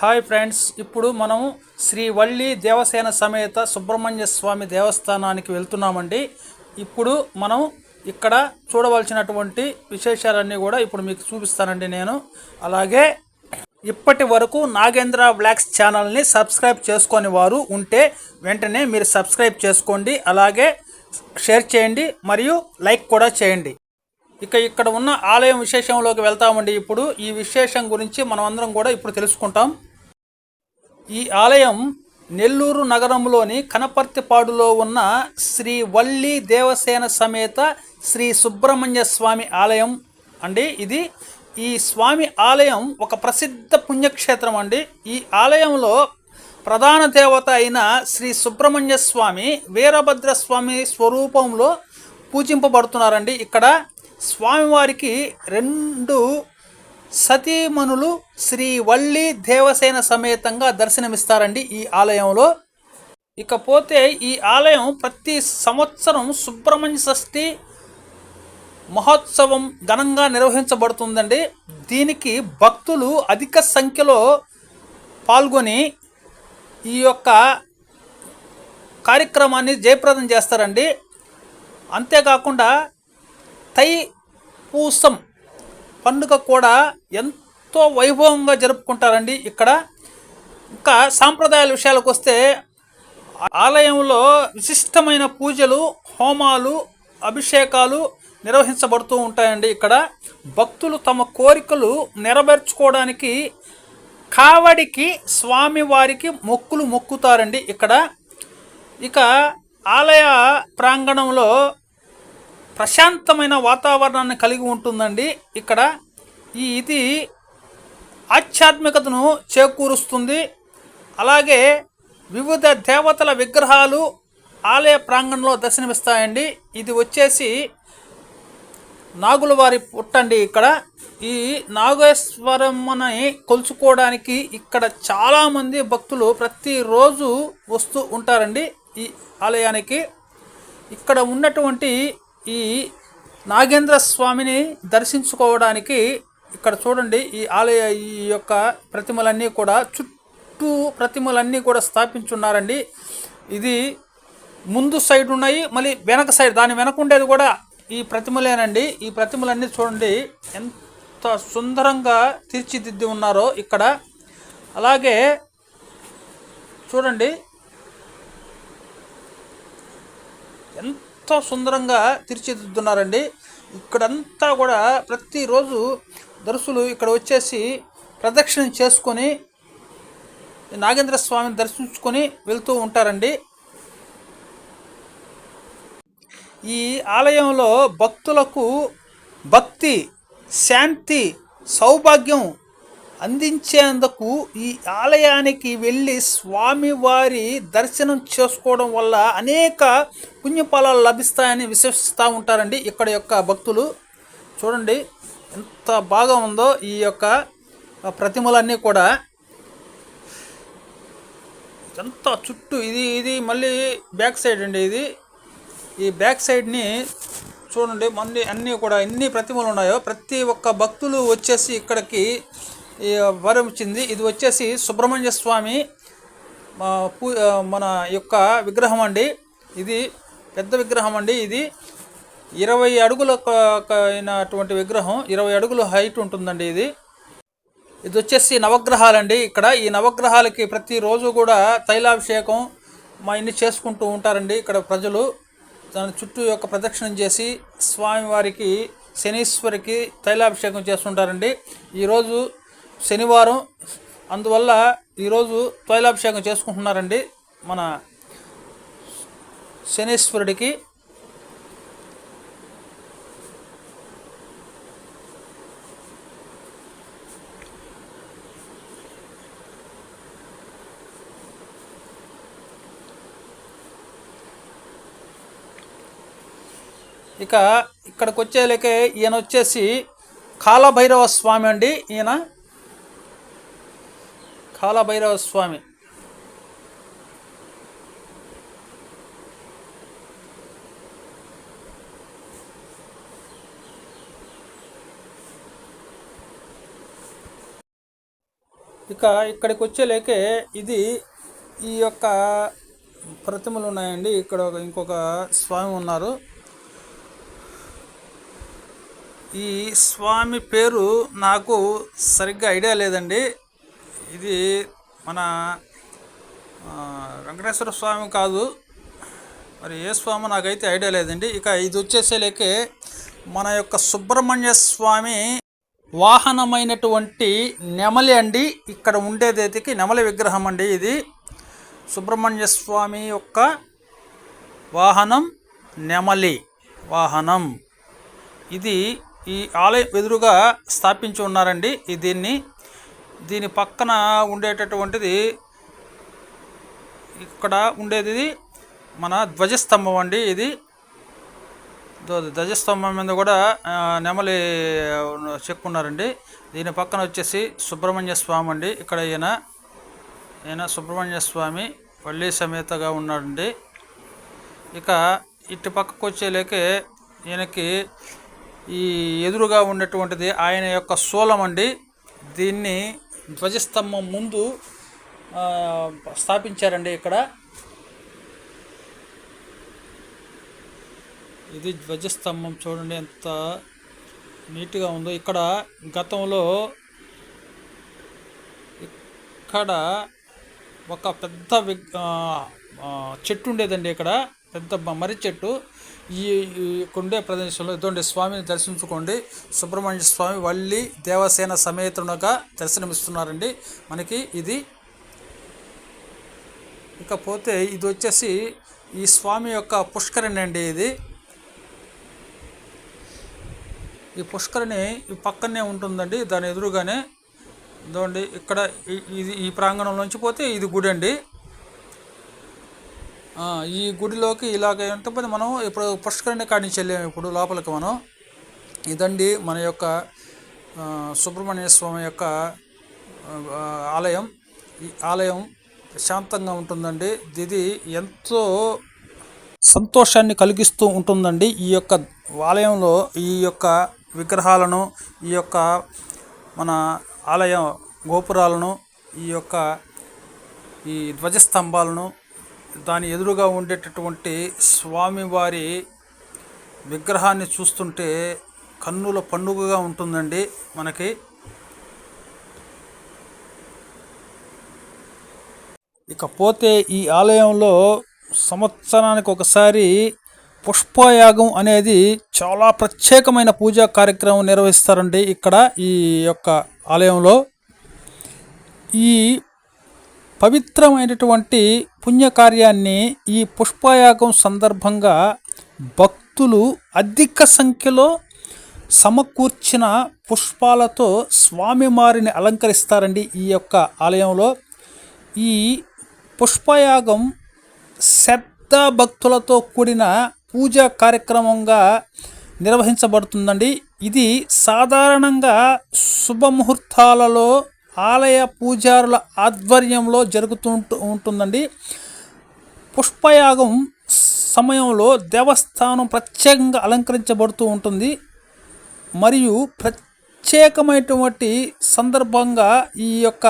Hi friends ఇప్పుడు మనం శ్రీ వల్లి దేవసేన సమేత సుబ్రహ్మణ్య స్వామి దేవస్థానానికి వెళ్తున్నామండి. ఇప్పుడు మనం ఇక్కడ చూడవలసినటువంటి విశేషాలన్నీ కూడా ఇప్పుడు మీకు చూపిస్తానండి నేను. అలాగే ఇప్పటి వరకు నాగేంద్ర బ్లాక్స్ ఛానల్ని సబ్స్క్రైబ్ చేసుకొని వారు ఉంటే వెంటనే మీరు సబ్స్క్రైబ్ చేసుకోండి. అలాగే షేర్ చేయండి మరియు లైక్ కూడా చేయండి. ఇక ఇక్కడ ఉన్న ఆలయం విశేషంలోకి వెళ్తామండి. ఇప్పుడు ఈ విశేషం గురించి మనం అందరం కూడా ఇప్పుడు తెలుసుకుంటాం. ఈ ఆలయం నెల్లూరు నగరంలోని కనపర్తిపాడులో ఉన్న శ్రీ వల్లి దేవసేన సమేత శ్రీ సుబ్రహ్మణ్య స్వామి ఆలయం అండి. ఇది ఈ స్వామి ఆలయం ఒక ప్రసిద్ధ పుణ్యక్షేత్రం అండి. ఈ ఆలయంలో ప్రధాన దేవత అయిన శ్రీ సుబ్రహ్మణ్య స్వామి వీరభద్ర స్వామి స్వరూపంలో పూజింపబడుతున్నారండి. ఇక్కడ స్వామివారికి రెండు సతీమణులు శ్రీ వల్లి దేవసేన సమేతంగా దర్శనమిస్తారండి ఈ ఆలయంలో. ఇకపోతే ఈ ఆలయం ప్రతి సంవత్సరం సుబ్రహ్మణ్య షష్ఠి మహోత్సవం ఘనంగా నిర్వహించబడుతుందండి. దీనికి భక్తులు అధిక సంఖ్యలో పాల్గొని ఈ యొక్క కార్యక్రమాన్ని జయప్రదం చేస్తారండి. అంతేకాకుండా తై పూసం పండుగ కూడా ఎంతో వైభవంగా జరుపుకుంటారండి ఇక్కడ. ఇంకా సాంప్రదాయాల విషయాలకు వస్తే ఆలయంలో విశిష్టమైన పూజలు హోమాలు అభిషేకాలు నిర్వహించబడుతూ ఉంటాయండి ఇక్కడ. భక్తులు తమ కోరికలు నెరవేర్చుకోవడానికి కావడికి స్వామివారికి మొక్కులు మొక్కుతారండి ఇక్కడ. ఇక ఆలయ ప్రాంగణంలో ప్రశాంతమైన వాతావరణాన్ని కలిగి ఉంటుందండి. ఇక్కడ ఈ ఇది ఆధ్యాత్మికతను చేకూరుస్తుంది. అలాగే వివిధ దేవతల విగ్రహాలు ఆలయ ప్రాంగణంలో దర్శనమిస్తాయండి. ఇది వచ్చేసి నాగుల వారి పుట్టండి ఇక్కడ. ఈ నాగేశ్వరమ్మని కొలుచుకోవడానికి ఇక్కడ చాలామంది భక్తులు ప్రతిరోజు వస్తూ ఉంటారండి ఈ ఆలయానికి. ఇక్కడ ఉన్నటువంటి ఈ నాగేంద్ర స్వామిని దర్శించుకోవడానికి ఇక్కడ చూడండి ఈ ఆలయ ఈ యొక్క ప్రతిమలన్నీ కూడా చుట్టూ ప్రతిమలన్నీ కూడా స్థాపించున్నారండి. ఇది ముందు సైడ్ ఉన్నాయి మళ్ళీ వెనక సైడ్ దాని వెనక ఉండేది కూడా ఈ ప్రతిమలేనండి. ఈ ప్రతిమలన్నీ చూడండి ఎంత సుందరంగా తీర్చిదిద్ది ఉన్నారో ఇక్కడ. అలాగే చూడండి ఎంత సుందరంగా తీర్చిదిద్దున్నారండి ఇక్కడంతా కూడా ప్రతిరోజు దర్శులు ఇక్కడ వచ్చేసి ప్రదక్షిణ చేసుకొని నాగేంద్ర స్వామిని దర్శించుకొని వెళ్తూ ఉంటారండి. ఈ ఆలయంలో భక్తులకు భక్తి శాంతి సౌభాగ్యం అందించేందుకు ఈ ఆలయానికి వెళ్ళి స్వామివారి దర్శనం చేసుకోవడం వల్ల అనేక పుణ్యఫలాలు లభిస్తాయని విశ్వసిస్తూ ఉంటారండి ఇక్కడ యొక్క భక్తులు. చూడండి ఎంత బాగా ఉందో ఈ యొక్క ప్రతిమలన్నీ కూడా. ఎంత చుట్టూ ఇది ఇది మళ్ళీ బ్యాక్ సైడ్ అండి ఇది. ఈ బ్యాక్ సైడ్ని చూడండి మళ్ళీ అన్నీ కూడా ఎన్ని ప్రతిమలు ఉన్నాయో ప్రతి ఒక్క భక్తులు వచ్చేసి ఇక్కడికి వరం ఇచ్చింది ఇది వచ్చేసి సుబ్రహ్మణ్య స్వామి పూ మన యొక్క విగ్రహం అండి. ఇది పెద్ద విగ్రహం అండి. ఇది ఇరవై అడుగుల అయినటువంటి విగ్రహం. ఇరవై అడుగుల హైట్ ఉంటుందండి ఇది. ఇది వచ్చేసి నవగ్రహాలండి. ఇక్కడ ఈ నవగ్రహాలకి ప్రతిరోజు కూడా తైలాభిషేకం మా ఇన్ని చేసుకుంటూ ఉంటారండి ఇక్కడ ప్రజలు. దాని చుట్టూ యొక్క ప్రదక్షిణం చేసి స్వామివారికి శనీశ్వరికి తైలాభిషేకం చేస్తుంటారండి. ఈరోజు శనివారం. అందువల్ల ఈరోజు తైలాభిషేకం చేసుకుంటున్నారండి మన శనీశ్వరుడికి. ఇక ఇక్కడికి వచ్చేలకే ఈయన వచ్చేసి కాలభైరవ స్వామి అండి. ఈయన కాలభైరవ స్వామి ఇక ఇక్కడికి వచ్చేలేకే ఇది ఈ యొక్క ప్రతిమలు ఉన్నాయండి ఇక్కడ ఒక ఇంకొక స్వామి ఉన్నారు. ఈ స్వామి పేరు నాకు సరిగ్గా ఐడియా లేదండి. ఇది మన వెంకటేశ్వర స్వామి కాదు. మరి ఏ స్వామి నాకైతే ఐడియా లేదండి. ఇక ఇది వచ్చేసేలేకే మన యొక్క సుబ్రహ్మణ్య స్వామి వాహనమైనటువంటి నెమలి అండి. ఇక్కడ ఉండేదేతికి నెమలి విగ్రహం అండి ఇది. సుబ్రహ్మణ్య స్వామి యొక్క వాహనం నెమలి వాహనం. ఇది ఈ ఆలయం ఎదురుగా స్థాపించి ఉన్నారండి. దీన్ని దీని పక్కన ఉండేటటువంటిది ఇక్కడ ఉండేది మన ధ్వజస్తంభం అండి ఇది. ధ్వజస్తంభం మీద కూడా నెమలి చెక్కున్నారండి. దీని పక్కన వచ్చేసి సుబ్రహ్మణ్య స్వామి అండి. ఇక్కడ ఈయన ఈయన సుబ్రహ్మణ్య స్వామి పల్లి సమేతగా ఉన్నాడండి. ఇక ఇటు పక్కకు వచ్చేలేకే ఈయనకి ఈ ఎదురుగా ఉన్నటువంటిది ఆయన యొక్క శూలం అండి. దీన్ని ధ్వజస్తంభం ముందు ఆ, స్థాపించారండి ఇక్కడ. ఇది ధ్వజస్తంభం చూడండి ఎంత నీట్గా ఉందో. ఇక్కడ గతంలో ఇక్కడ ఒక పెద్ద విగ్- ఆ, చెట్టు ఉండేదండి ఇక్కడ. పెద్ద మర్రి చెట్టు ఈ కొండే ప్రదేశంలో ఇటువంటి స్వామిని దర్శించుకోండి. సుబ్రహ్మణ్య స్వామి వల్లి దేవసేన సమేతనుగా దర్శనమిస్తున్నారండి. మనకి ఇది ఇకపోతే ఇది వచ్చేసి ఈ స్వామి యొక్క పుష్కరిణి అండి ఇది. ఈ పుష్కరిణి ఈ పక్కనే ఉంటుందండి. దాని ఎదురుగానే ఇదండి. ఇక్కడ ఇది ఈ ప్రాంగణంలోంచి పోతే ఇది గుడి అండి. ఈ గుడిలోకి ఇలాగ ఉంటే పోతే మనం ఇప్పుడు పుష్కరిణి కాడి నుంచి వెళ్ళాము ఇప్పుడు లోపలికి మనం. ఇదండి మన యొక్క సుబ్రహ్మణ్య స్వామి యొక్క ఆలయం. ఈ ఆలయం శాంతంగా ఉంటుందండి. ఇది ఎంతో సంతోషాన్ని కలిగిస్తూ ఉంటుందండి. ఈ యొక్క ఆలయంలో ఈ యొక్క విగ్రహాలను ఈ యొక్క మన ఆలయం గోపురాలను ఈ యొక్క ఈ ధ్వజస్తంభాలను దాని ఎదురుగా ఉండేటటువంటి స్వామివారి విగ్రహాన్ని చూస్తుంటే కన్నుల పండుగగా ఉంటుందండి మనకి. ఇకపోతే ఈ ఆలయంలో సంవత్సరానికి ఒకసారి పుష్పయాగం అనేది చాలా ప్రత్యేకమైన పూజా కార్యక్రమం నిర్వహిస్తారండి ఇక్కడ ఈ యొక్క ఆలయంలో. ఈ పవిత్రమైనటువంటి పుణ్యకార్యాన్ని ఈ పుష్పయాగం సందర్భంగా భక్తులు అధిక సంఖ్యలో సమకూర్చిన పుష్పాలతో స్వామివారిని అలంకరిస్తారండి ఈ యొక్క ఆలయంలో. ఈ పుష్పయాగం శ్రద్ధ భక్తులతో కూడిన పూజా కార్యక్రమంగా నిర్వహించబడుతుందండి. ఇది సాధారణంగా శుభముహూర్తాలలో ఆలయ పూజారుల ఆధ్వర్యంలో జరుగుతూ ఉంటుందండి. పుష్పయాగం సమయంలో దేవస్థానం ప్రత్యేకంగా అలంకరించబడుతూ ఉంటుంది. మరియు ప్రత్యేకమైనటువంటి సందర్భంగా ఈ యొక్క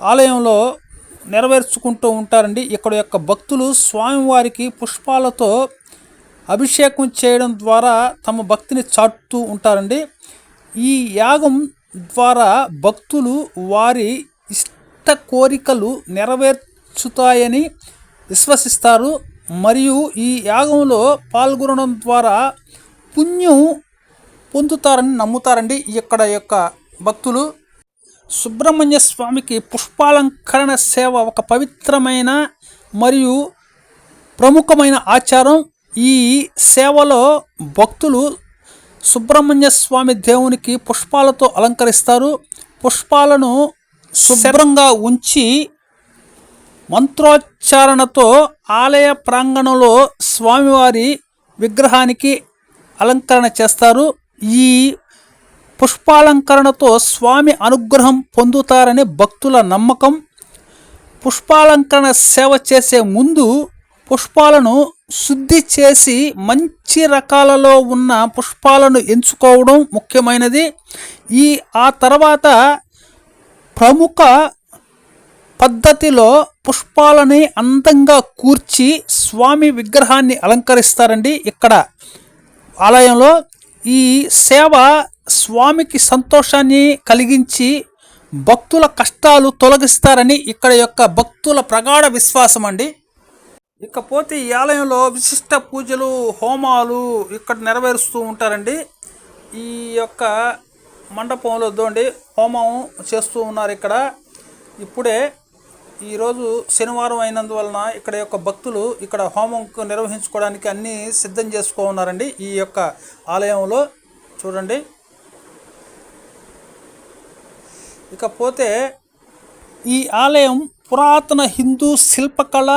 ఆలయంలో నెరవేర్చుకుంటూ ఉంటారండి. ఇక్కడ యొక్క భక్తులు స్వామివారికి పుష్పాలతో అభిషేకం చేయడం ద్వారా తమ భక్తిని చాటుతూ ఉంటారండి. ఈ యాగం ద్వారా భక్తులు వారి ఇష్ట కోరికలు నెరవేర్చుతాయని విశ్వసిస్తారు. మరియు ఈ యాగంలో పాల్గొనడం ద్వారా పుణ్యం పొందుతారని నమ్ముతారండి ఇక్కడ యొక్క భక్తులు. సుబ్రహ్మణ్య స్వామికి పుష్పాలంకరణ సేవ ఒక పవిత్రమైన మరియు ప్రముఖమైన ఆచారం. ఈ సేవలో భక్తులు సుబ్రహ్మణ్య స్వామి దేవునికి పుష్పాలతో అలంకరిస్తారు. పుష్పాలను శుభ్రంగా ఉంచి మంత్రోచ్చారణతో ఆలయ ప్రాంగణంలో స్వామివారి విగ్రహానికి అలంకరణ చేస్తారు. ఈ పుష్పాలంకరణతో స్వామి అనుగ్రహం పొందుతారని భక్తుల నమ్మకం. పుష్పాలంకరణ సేవ చేసే ముందు పుష్పాలను శుద్ధి చేసి మంచి రకాలలో ఉన్న పుష్పాలను ఎంచుకోవడం ముఖ్యమైనది. ఈ ఆ తర్వాత ప్రముఖ పద్ధతిలో పుష్పాలని అందంగా కూర్చి స్వామి విగ్రహాన్ని అలంకరిస్తారండి ఇక్కడ ఆలయంలో. ఈ సేవ స్వామికి సంతోషాన్ని కలిగించి భక్తుల కష్టాలు తొలగిస్తారని ఇక్కడ యొక్క భక్తుల ప్రగాఢ విశ్వాసం అండి ఇకపోతే ఈ ఆలయంలో విశిష్ట పూజలు హోమాలు ఇక్కడ నెరవేరుస్తూ ఉంటారండి. ఈ యొక్క మండపంలో దోండి హోమం చేస్తూ ఉన్నారు ఇక్కడ. ఇప్పుడే ఈరోజు శనివారం అయినందువలన ఇక్కడ యొక్క భక్తులు ఇక్కడ హోమం నిర్వహించుకోవడానికి అన్నీ సిద్ధం చేసుకో ఉన్నారండి ఈ యొక్క ఆలయంలో. చూడండి. ఇకపోతే ఈ ఆలయం పురాతన హిందూ శిల్పకళ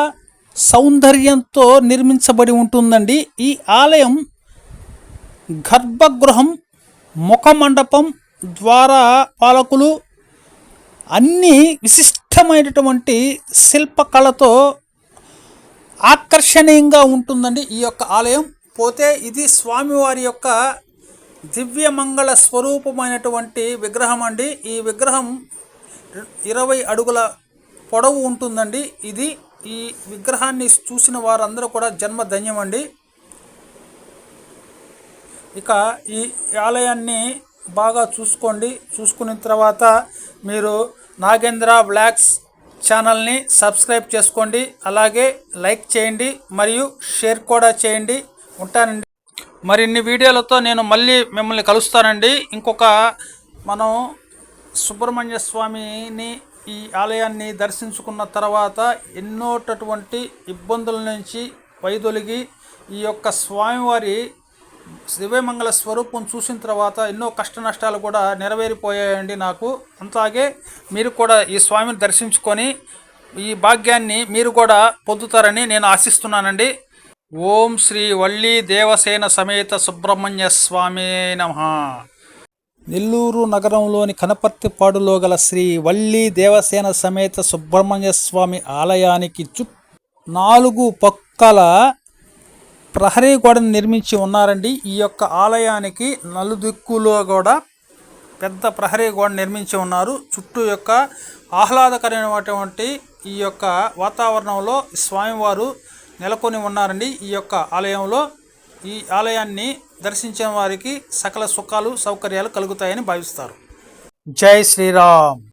సౌందర్యంతో నిర్మించబడి ఉంటుందండి. ఈ ఆలయం గర్భగృహం ముఖమండపం ద్వారా పాలకులు అన్ని విశిష్టమైనటువంటి శిల్పకళతో ఆకర్షణీయంగా ఉంటుందండి ఈ యొక్క ఆలయం. పోతే ఇది స్వామివారి యొక్క దివ్యమంగళ స్వరూపమైనటువంటి విగ్రహం అండి. ఈ విగ్రహం ఇరవై అడుగుల పొడవు ఉంటుందండి. ఇది ఈ విగ్రహాన్ని చూసిన వారందరూ కూడా జన్మ ధన్యమండి ఇక ఈ ఆలయాన్ని బాగా చూసుకోండి. చూసుకున్న తర్వాత మీరు నాగేంద్ర బ్లాగ్స్ ఛానల్ని సబ్స్క్రైబ్ చేసుకోండి. అలాగే లైక్ చేయండి. మరియు షేర్ కూడా చేయండి. ఉంటానండి. మరిన్ని వీడియోలతో నేను మళ్ళీ మిమ్మల్ని కలుస్తానండి. ఇంకొక మనం సుబ్రహ్మణ్య స్వామిని ఈ ఆలయాన్ని దర్శించుకున్న తర్వాత ఎన్నోటటువంటి ఇబ్బందుల నుంచి వైదొలిగి ఈ యొక్క స్వామివారి శివమంగళ స్వరూపం చూసిన తర్వాత ఎన్నో కష్ట నష్టాలు కూడా నెరవేరిపోయాయండి నాకు. అలాగే మీరు కూడా ఈ స్వామిని దర్శించుకొని ఈ భాగ్యాన్ని మీరు కూడా పొందుతారని నేను ఆశిస్తున్నానండి. ఓం శ్రీ వల్లి దేవసేన సమేత సుబ్రహ్మణ్య స్వామి నమ. నెల్లూరు నగరంలోని కనపర్తిపాడులో గల శ్రీ వల్లి దేవసేన సమేత సుబ్రహ్మణ్య స్వామి ఆలయానికి చు నాలుగు పక్కల ప్రహరీ గోడను నిర్మించి ఉన్నారండి. ఈ యొక్క ఆలయానికి నలుదిక్కులో కూడా పెద్ద ప్రహరీ గోడ నిర్మించి ఉన్నారు. చుట్టూ యొక్క ఆహ్లాదకరమైనటువంటి ఈ యొక్క వాతావరణంలో స్వామివారు నెలకొని ఉన్నారండి. ఈ యొక్క ఆలయంలో ఈ ఆలయాన్ని దర్శించిన వారికి సకల సుఖాలు సౌకర్యాలు కలుగుతాయని భావిస్తారు. జై శ్రీరామ్.